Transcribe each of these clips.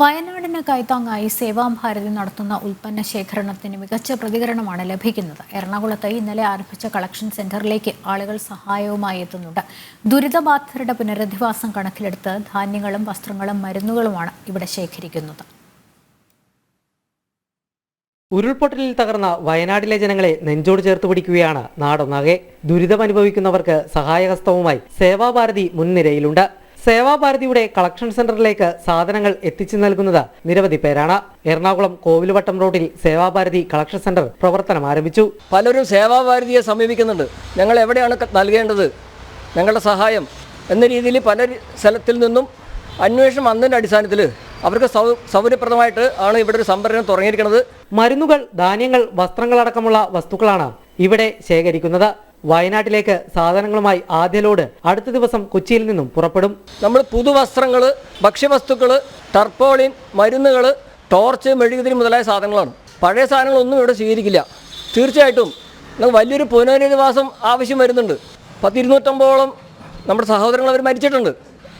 വയനാടിന് കൈത്താങ്ങായി സേവാഭാരതി നടത്തുന്ന ഉൽപ്പന്ന ശേഖരണത്തിന് മികച്ച പ്രതികരണമാണ് ലഭിക്കുന്നത്. എറണാകുളത്ത് ഇന്നലെ ആരംഭിച്ച കളക്ഷൻ സെന്ററിലേക്ക് ആളുകൾ സഹായവുമായി എത്തുന്നുണ്ട്. ദുരിതബാധിതരുടെ പുനരധിവാസം കണക്കിലെടുത്ത് ധാന്യങ്ങളും വസ്ത്രങ്ങളും മരുന്നുകളുമാണ് ഇവിടെ ശേഖരിക്കുന്നത്. ഉരുൾപൊട്ടലിൽ തകർന്ന വയനാടിലെ ജനങ്ങളെ നെഞ്ചോട് ചേർത്ത് പിടിക്കുകയാണ് നാടൊന്നാകെ. ദുരിതമനുഭവിക്കുന്നവർക്ക് സഹായഹസ്തവുമായി സേവാഭാരതി മുൻനിരയിലുണ്ട്. സേവാഭാരതിയുടെ കളക്ഷൻ സെന്ററിലേക്ക് സാധനങ്ങൾ എത്തിച്ചു നൽകുന്നത് നിരവധി പേരാണ്. എറണാകുളം കോവിലുവട്ടം റോഡിൽ സേവാഭാരതി കളക്ഷൻ സെന്റർ പ്രവർത്തനം ആരംഭിച്ചു. പലരും സേവാഭാരതിയെ സമീപിക്കുന്നുണ്ട്. ഞങ്ങൾ എവിടെയാണ് നൽകേണ്ടത്? ഞങ്ങളുടെ സഹായം എന്ന രീതിയിൽ പല സ്ഥലത്തിൽ നിന്നും അന്വേഷണം വന്നതിന്റെ അടിസ്ഥാനത്തിൽ അവർക്ക് സൗ സൗകര്യപ്രദമായിട്ട് ആണ് ഇവിടെ ഒരു സംഭരണം തുടങ്ങിയിരിക്കുന്നത്. മരുന്നുകൾ ധാന്യങ്ങൾ വസ്ത്രങ്ങൾ അടക്കമുള്ള വസ്തുക്കളാണ് ഇവിടെ ശേഖരിക്കുന്നത്. വയനാട്ടിലേക്ക് സാധനങ്ങളുമായി ആദ്യ ലോഡ് അടുത്ത ദിവസം കൊച്ചിയിൽ നിന്നും പുറപ്പെടും. നമ്മൾ പുതുവസ്ത്രങ്ങൾ ഭക്ഷ്യവസ്തുക്കൾ ടർപ്പോളിൻ മരുന്നുകൾ ടോർച്ച് മെഴുകുതിരി മുതലായ സാധനങ്ങളാണ്. പഴയ സാധനങ്ങളൊന്നും ഇവിടെ സ്വീകരിക്കില്ല. തീർച്ചയായിട്ടും നമുക്ക് വലിയൊരു പുനരധിവാസം ആവശ്യം വരുന്നുണ്ട്. പത്തിരുന്നൂറ്റമ്പതോളം നമ്മുടെ സഹോദരങ്ങൾ അവർ മരിച്ചിട്ടുണ്ട്.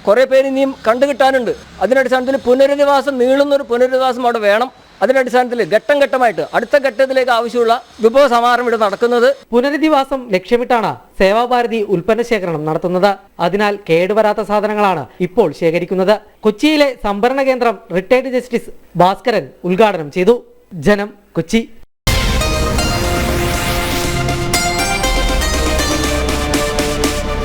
കുറേ പേര് ഇനിയും കണ്ടു കിട്ടാനുണ്ട് അതിനടിസ്ഥാനത്തിൽ പുനരധിവാസം നീളുന്നൊരു പുനരധിവാസം അവിടെ വേണം. അതിനടിസ്ഥാനത്തിൽ ഘട്ടം ഘട്ടമായിട്ട് അടുത്ത ഘട്ടത്തിലേക്ക് ആവശ്യമുള്ള വിഭവ സമാഹരണം ഇവിടെ നടക്കുന്നത് പുനരധിവാസം ലക്ഷ്യമിട്ടാണ് സേവാഭാരതി ഉൽപ്പന്ന ശേഖരണം നടത്തുന്നത്. അതിനാൽ കേടുവരാത്ത സാധനങ്ങളാണ് ഇപ്പോൾ ശേഖരിക്കുന്നത്. കൊച്ചിയിലെ സംഭരണ കേന്ദ്രം റിട്ടയർഡ് ജസ്റ്റിസ് ഭാസ്കരൻ ഉദ്ഘാടനം ചെയ്തു. ജനം കൊച്ചി.